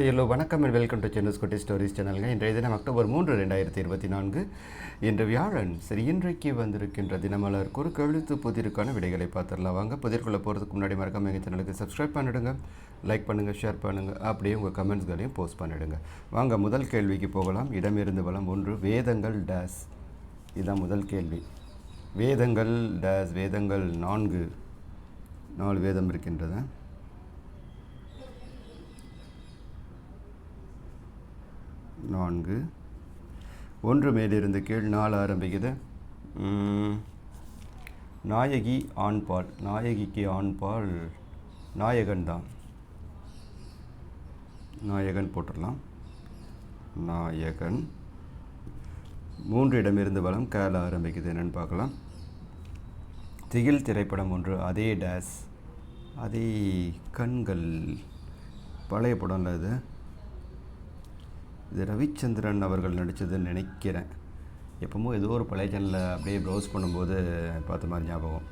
Hello வணக்கம் and welcome to சென்னஸ் குட்டி stories சேனலுங்க இன்றைய தினம் அக்டோபர் மூன்று ரெண்டாயிரத்தி இருபத்தி நான்கு இன்று வியாழன். சரி இன்றைக்கு வந்திருக்கின்ற தினமலர் குறுக்கு எழுத்து புதிருக்கான விடைகளை பார்த்துடலாம். வாங்க புதிர்க்குள்ளே போகிறதுக்கு முன்னாடி மறக்காம எங்கள் சேனலுக்கு சப்ஸ்கிரைப் பண்ணிடுங்க. லைக் பண்ணுங்கள் ஷேர் பண்ணுங்கள் அப்படியே உங்கள் கமெண்ட்ஸ்களையும் போஸ்ட் பண்ணிடுங்க. வாங்க முதல் கேள்விக்கு போகலாம். இடமிருந்து வளம் ஒன்று வேதங்கள் டேஸ் இதுதான் முதல் கேள்வி. வேதங்கள் டேஸ் வேதங்கள் நான்கு. நாலு வேதம் இருக்கின்றது? நான்கு. ஒன்று மேலிருந்து கீழ் நாலு ஆரம்பிக்குது. நாயகி ஆண்பால். நாயகிக்கு ஆண்பால் நாயகன் தான். நாயகன் போட்டுடலாம். நாயகன். மூன்று இடமிருந்து வளம் கேல ஆரம்பிக்குது. என்னென்னு பார்க்கலாம். திகில் திரைப்படம் ஒன்று அதே டேஸ் அதே கண்கள். பழைய படம்ல இது. இது ரவிச்சந்திரன் அவர்கள் நடித்ததுன்னு நினைக்கிறேன். எப்போமோ ஏதோ ஒரு பழைய சேனலில் அப்படியே ப்ரௌஸ் பண்ணும்போது பார்த்த மாதிரி ஞாபகம்.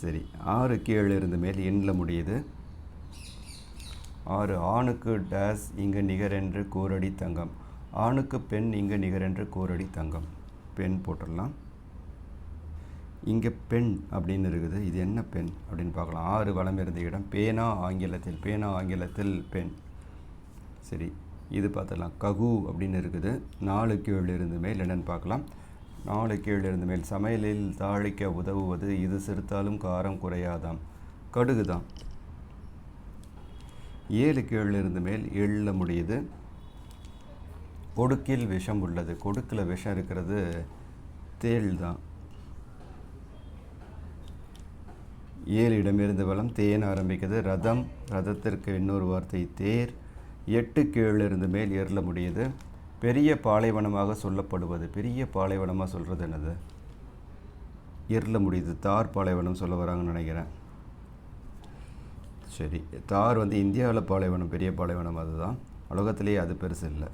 சரி ஆறு கீழே இருந்து மேல் எண்ணில் முடியுது. ஆறு ஆணுக்கு டேஸ் இங்கு நிகரென்று கூரடி தங்கம். ஆணுக்கு பெண் இங்கு நிகரென்று கூரடி தங்கம். பெண் போட்டுடலாம். இங்கே பெண் அப்படின்னு இருக்குது. இது என்ன பெண் அப்படின்னு பார்க்கலாம். ஆறு வளம் இருந்த இடம். பேனா ஆங்கிலத்தில் பேனா ஆங்கிலத்தில் பெண். சரி இது பார்த்துடலாம். ககு அப்படின்னு இருக்குது. நாலு கீழ் இருந்து மேல் என்னன்னு பார்க்கலாம். நாலு கீழ் இருந்து மேல். சமையலில் தாளிக்க உதவுவது இது சிறுத்தாலும் காரம் குறையாதாம். கடுகு தான். ஏழு கீழ் இருந்து மேல் எள்ள முடியுது. கொடுக்கில் விஷம் உள்ளது. கொடுக்கில் விஷம் இருக்கிறது தேள் தான். ஏழு இடமிருந்து வளம். தேன் ஆரம்பிக்குது. ரதம். ரதத்திற்கு இன்னொரு வார்த்தை தேர். எட்டு கீழ் இருந்து மேல் ஏறல முடியுது. பெரிய பாலைவனமாக சொல்லப்படுவது பெரிய பாலைவனமாக சொல்கிறது என்னது? ஏறல முடியுது. தார் பாலைவனம் சொல்ல வராங்கன்னு நினைக்கிறேன். சரி தார் வந்து இந்தியாவில் பாலைவனம் பெரிய பாலைவனம் அதுதான். உலகத்திலேயே அது பெருசு இல்லை.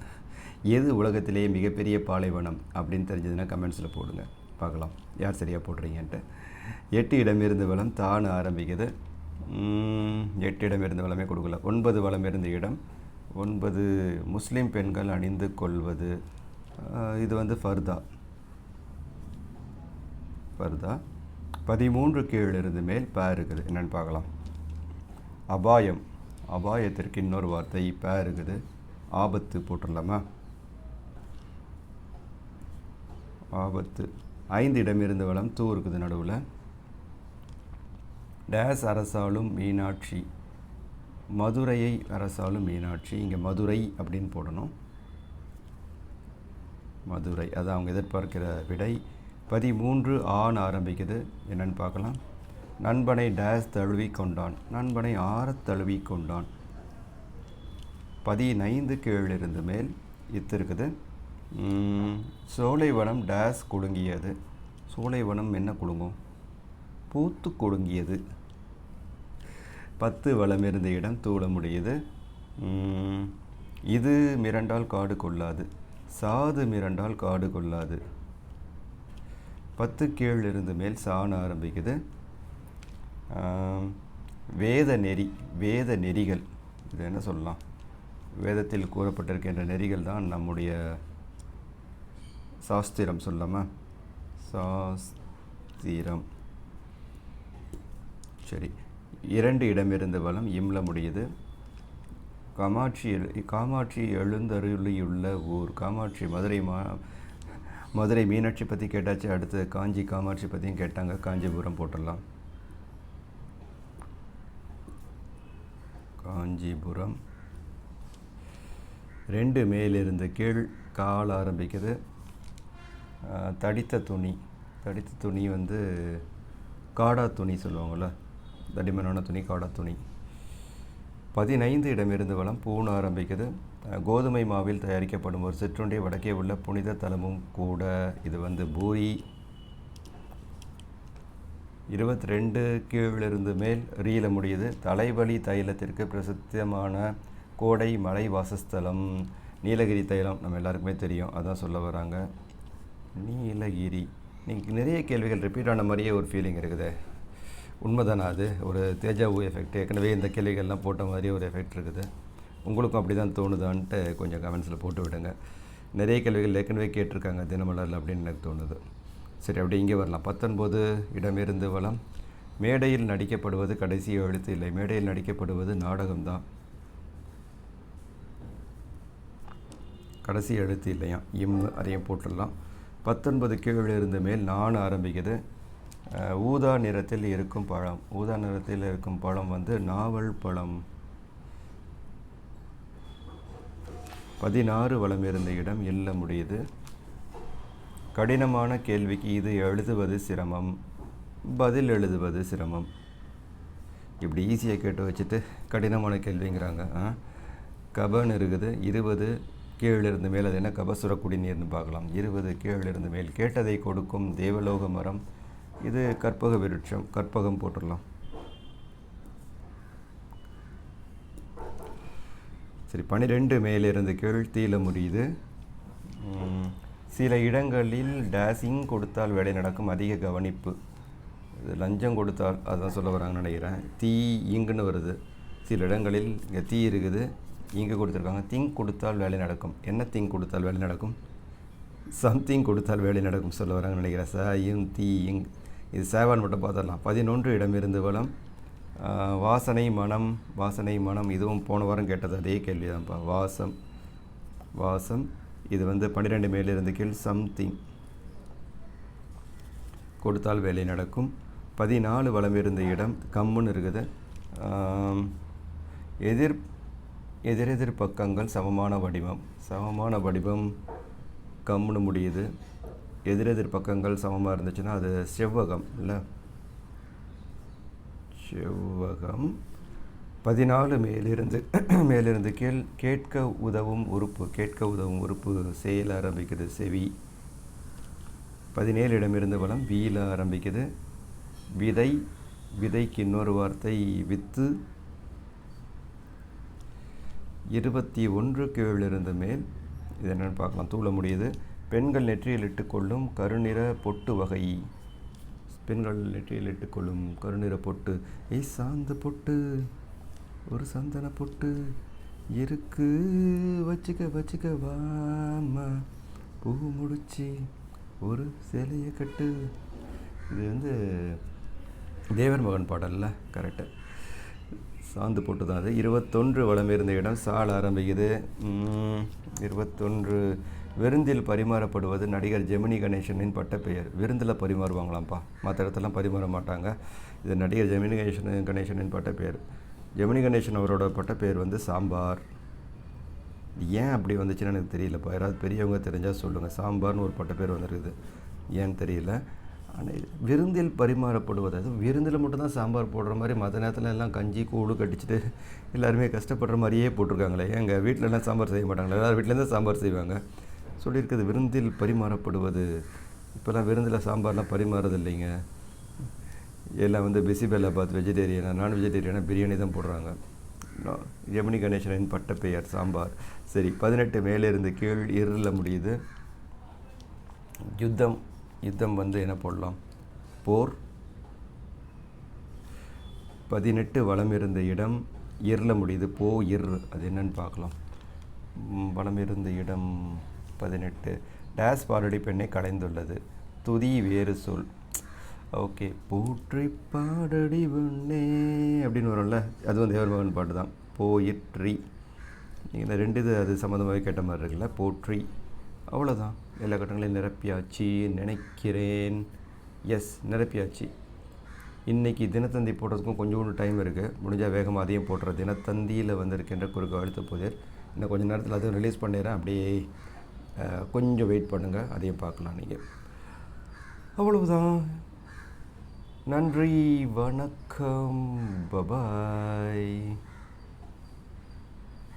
எது உலகத்திலேயே மிகப்பெரிய பாலைவனம் அப்படின்னு தெரிஞ்சதுன்னா கமெண்ட்ஸில் போடுங்க. பார்க்கலாம். யார் சரியாக போடுறீங்கன்ட்டு. எட்டு இடமிருந்து வளம் தான் ஆரம்பிக்குது. உம், எட்டு இடமிருந்து வளமே கொடுக்கல. ஒன்பது வளம் இருந்த இடம் ஒன்பது முஸ்லீம் பெண்கள் அணிந்து கொள்வது இது வந்து ஃபர்தா. ஃபர்தா. பதிமூன்று கீழ் இருந்து மேல் பே இருக்குது என்னென்னு பார்க்கலாம். அபாயம். அபாயத்திற்கு இன்னொரு வார்த்தை பே இருக்குது ஆபத்து போட்டுடலாமா? ஆபத்து. ஐந்து இடமிருந்து வளம் தூ இருக்குது நடுவில். டேஸ் அரசாலும் மீனாட்சி. மதுரையை அரசாலும் மீனாட்சி இங்கே மதுரை அப்படின்னு போடணும். மதுரை அது அவங்க எதிர்பார்க்கிற விடை. பதிமூன்று ஆண் ஆரம்பிக்குது. என்னென்னு பார்க்கலாம். நண்பனை டேஸ் தழுவி கொண்டான். நண்பனை ஆறத் தழுவி கொண்டான். பதினைந்து கீழ் இருந்து மேல். இத்து இருக்குது. சோலைவனம் டேஸ் குலுங்கியது. சோலைவனம் என்ன குலுங்கும்? பூத்து குலுங்கியது. பத்து வளம் இருந்த இடம் தூள முடியுது. இது மிரண்டால் காடு கொள்ளாது. சாது மிரண்டால் காடு கொள்ளாது. பத்து கீழ் இருந்து மேல் சாண ஆரம்பிக்குது. வேத நெறி வேத நெறிகள். இது என்ன சொல்லலாம்? வேதத்தில் கூறப்பட்டிருக்கின்ற நெறிகள் தான் நம்முடைய சாஸ்திரம் சொல்லாமா சாஸ்திரம். சரி. இரண்டு இடமிருந்து வளம் இம்ல முடியுது. காமாட்சி எழு- காமாட்சி எழுந்தருளியுள்ள ஊர் காமாட்சி மதுரை மா மதுரை மீனாட்சி பற்றி கேட்டாச்சு அடுத்து காஞ்சி காமாட்சி பற்றியும் கேட்டாங்க காஞ்சிபுரம் போட்டுடலாம். காஞ்சிபுரம். ரெண்டு மேலிருந்து கீழ் கால் ஆரம்பிக்குது. தடித்த துணி தடித்த துணி வந்து காடா துணி சொல்லுவாங்கள்ல தடிமனான துணி காடா துணி. பதினைந்து இடமிருந்து வளம் பூணு ஆரம்பிக்குது. கோதுமை மாவில் தயாரிக்கப்படும் ஒரு சிற்றுண்டி வடக்கே உள்ள புனித தலமும் கூட இது வந்து பூரி. இருபத்தி ரெண்டு கீழிருந்து மேல் ரீல முடியுது. தலைவலி தைலத்திற்கு பிரசித்தமான கோடை மலை வாசஸ்தலம். நீலகிரி தைலம் நம்ம எல்லாருக்குமே தெரியும். அதான் சொல்ல வராங்க. நீலகிரி. நீங்கள் நிறைய கேள்விகள் ரிப்பீட் ஆன மாதிரியே ஒரு ஃபீலிங் இருக்குது. உண்மைதானா அது? ஒரு தேஜாவு எஃபெக்ட் ஏற்கனவே இந்த கேள்விகள்லாம் போட்ட மாதிரி ஒரு எஃபெக்ட் இருக்குது. உங்களுக்கும் அப்படி தான் தோணுதான்ட்டு கொஞ்சம் கமெண்ட்ஸில் போட்டு விடுங்க. நிறைய கேள்விகள் ஏற்கனவே கேட்டிருக்காங்க தினமலரில் அப்படின்னு எனக்கு தோணுது. சரி அப்படி இங்கே வரலாம். பத்தொன்பது இடமிருந்து வளம். மேடையில் நடிக்கப்படுவது கடைசி எழுத்து இல்லை. மேடையில் நடிக்கப்படுவது நாடகம்தான். கடைசி எழுத்து இல்லையா இம் அதையும் போட்டுடலாம். பத்தொன்பது கீழே இருந்த மேல் நான் ஆரம்பிக்குது. ஊதா நிறத்தில் இருக்கும் பழம். ஊதா நிறத்தில் இருக்கும் பழம் வந்து நாவல் பழம். பதினாறு வளம் இருந்த இடம் எல்ல முடியுது. கடினமான கேள்விக்கு இது எழுதுவது சிரமம். பதில் எழுதுவது சிரமம். இப்படி ஈஸியாக கேட்டு வச்சுட்டு கடினமான கேள்விங்கிறாங்க. கபன் இருக்குது. இருபது கீழே இருந்து மேல். அது என்ன? கபசுர குடிநீர்னு பார்க்கலாம். இருபது கீழே இருந்து மேல். கேட்டதை கொடுக்கும் தேவலோக மரம். இது கற்பக விருட்சம் கற்பகம் போட்டுடலாம். சரி பன்னிரெண்டு மேலிருந்து கீழ் தீல முடியுது சில இடங்களில் டேசிங் கொடுத்தால் வேலை நடக்கும் அதிக கவனிப்பு. இது லஞ்சம் கொடுத்தால் அதான் சொல்ல வராங்கன்னு நினைக்கிறேன். தீ இங்குன்னு வருது. சில இடங்களில் இங்கே தீ இருக்குது இங்கே கொடுத்துருக்காங்க. திங் கொடுத்தால் வேலை நடக்கும். என்ன திங் கொடுத்தால் வேலை நடக்கும்? சம்திங் கொடுத்தால் வேலை நடக்கும் சொல்ல வராங்கன்னு நினைக்கிறேன். ச இம் தீ இங். இது சேவான் மட்டும் பார்த்துடலாம். பதினொன்று இடமிருந்து வளம். வாசனை மனம் வாசனை மனம் இதுவும் போன வாரம் கேட்டது அதே கேள்வி தான்ப்பா வாசம் வாசம் இது வந்து பன்னிரெண்டு மேலிருந்து கீழ் சம்திங். கொடுத்தால் வேலை நடக்கும். பதினாலு வளம் இருந்த இடம் கம்முன்னு இருக்குது. எதிர் எதிரெதிர் பக்கங்கள் சமமான வடிவம். சமமான வடிவம் கம்முன்னு முடியுது. எதிரெதிர் பக்கங்கள் சமமாக இருந்துச்சுன்னா அது செவ்வகம் இல்லை? செவ்வகம். பதினாலு மேலிருந்து மேலிருந்து கீழ் கேட்க உதவும் உறுப்பு கேட்க உதவும் உறுப்பு செயல் ஆரம்பிக்குது செவி. பதினேழு இடமிருந்து வளம் வீல ஆரம்பிக்குது. விதை விதைக்கு இன்னொரு வார்த்தை வித்து. இருபத்தி ஒன்று கீழிருந்து மேல் இது என்னென்னு பார்க்கலாம் தூள முடியுது. பெண்கள் நெற்றியில் இட்டுக்கொள்ளும் கருநிற பொட்டு வகை. பெண்கள் நெற்றியில் இட்டுக்கொள்ளும் கருநிற பொட்டு. ஏய் சாந்த பொட்டு. ஒரு சந்தன பொட்டு. இருக்கு. வச்சுக்க வச்சுக்க வாமா பூ முடிச்சு ஒரு சிலையை கட்டு. இது வந்து தேவர் மகன் பாடல்ல கரெக்டு சாந்து போட்டு தான் அது. இருபத்தொன்று வளம் இருந்த இடம் சால் ஆரம்பிக்குது. இருபத்தொன்று விருந்தில் பரிமாறப்படுவது நடிகர் ஜெமினி கணேசனின் பட்டப்பெயர் விருந்தில் பரிமாறுவாங்களாம்ப்பா. மற்ற இடத்துலலாம் பரிமாற மாட்டாங்க. இது நடிகர் ஜெமினி கணேசன் கணேசனின் பட்டப்பெயர் ஜெமினி கணேசன் அவரோட பட்டப்பெயர் வந்து சாம்பார். ஏன் அப்படி வந்துச்சுன்னு எனக்கு தெரியலப்பா. யாராவது பெரியவங்க தெரிஞ்சால் சொல்லுங்கள் சாம்பார்னு ஒரு பட்டப்பேர் வந்திருக்குது. ஏன்னு தெரியல. ஆனால் விருந்தில் பரிமாறப்படுவது அது விருந்தில் மட்டும்தான் சாம்பார் போடுற மாதிரி மற்ற நேரத்தில் எல்லாம் கஞ்சி கூழு கட்டிச்சிட்டு எல்லாருமே கஷ்டப்படுற மாதிரியே போட்டிருக்காங்களே. எங்கள் வீட்டிலலாம் சாம்பார் செய்ய மாட்டாங்களே? எல்லார் வீட்டிலேருந்து சாம்பார் செய்வாங்க. சொல்லியிருக்கிறது விருந்தில் பரிமாறப்படுவது. இப்போல்லாம் விருந்தில் சாம்பார்லாம் பரிமாறது இல்லைங்க எல்லாம் வந்து பிசிபெல்லா பாத் வெஜிடேரியனா நான் வெஜிடேரியனா பிரியாணி தான் போடுறாங்க. நா- ஜெமினி கணேசனின் பட்டப்பெயர் சாம்பார். சரி பதினெட்டு மேலே இருந்து கீழ் இருளில் முடியுது. யுத்தம் யுத்தம் வந்து என்ன போடலாம்? போர். பதினெட்டு வளம் இருந்த இடம் இருள முடியுது. போ இர் அது என்னன்னு பார்க்கலாம். வளம் இருந்த இடம் பதினெட்டு. டேஸ் பாடடி பெண்ணை கலைந்துள்ளது துதி வேறு சொல். ஓகே. போற்றி பாடடி பெண்ணே அப்படின்னு வரும்ல? அதுவும் தேவர் மகன் பாட்டு தான். போயிற்றி. நீங்கள் இந்த ரெண்டு இது அது சம்மந்தமாகவே கேட்ட மாதிரி இருக்குல்ல? போற்றி. அவ்வளோதான் எல்லா கட்டங்களையும் நிரப்பியாச்சு. நினைக்கிறேன். எஸ் நிரப்பியாச்சு. இன்றைக்கி தினத்தந்தி போடுறதுக்கும் கொஞ்சோண்டு டைம் இருக்குது முடிஞ்சால் வேகமாக அதையும் போடுற தினத்தந்தியில் வந்திருக்கின்ற குறுக்கு அழுத்த புதிர் இன்னும் கொஞ்சம் நேரத்தில் அதுவும் ரிலீஸ் பண்ணிடுறேன். அப்படியே கொஞ்சம் வெயிட் பண்ணுங்கள் அதையும் பார்க்கலாம் நீங்கள் அவ்வளவுதான். நன்றி வணக்கம். பபாய்